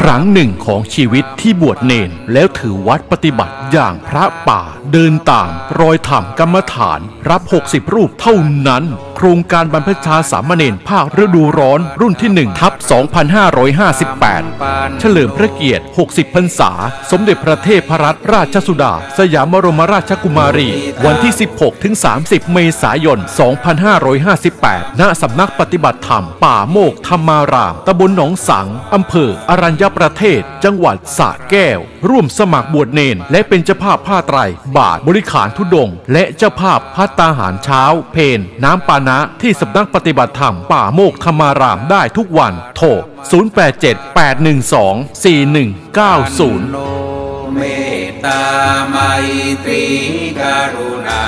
ครั้งหนึ่งของชีวิตที่บวชเนนแล้วถือวัดปฏิบัติอย่างพระป่าเดินตามรอยธรรมกรรมฐาน รับ 60 รูปเท่านั้น โครงการบรรพชาสามเณรภาคฤดูร้อนรุ่นที่1ทับ 2558 เฉลิมพระเกียรติ 60 พรรษา สมเด็จพระเทพรัตนราชสุดา สยามบรมราชกุมารี วันที่ 16 ถึง 30 เมษายน 2558 ณสำนักปฏิบัติธรรม ป่าโมกธรรมารามตำบลหนองสัง อำเภออรัญญประเทศ จังหวัดสระแก้ว ร่วมสมัครบวชเนน และเป็นเจ้าภาพผ้าไตร บาทบริขารทุดงค์และเจ้าภาพพัตตาหารเช้า เพนน้ำปานะที่สำนักปฏิบัติธรรมป่าโมกธรรมารามได้ทุกวัน โทร 087 812 4190โนเมตตาไมตรีกรุณา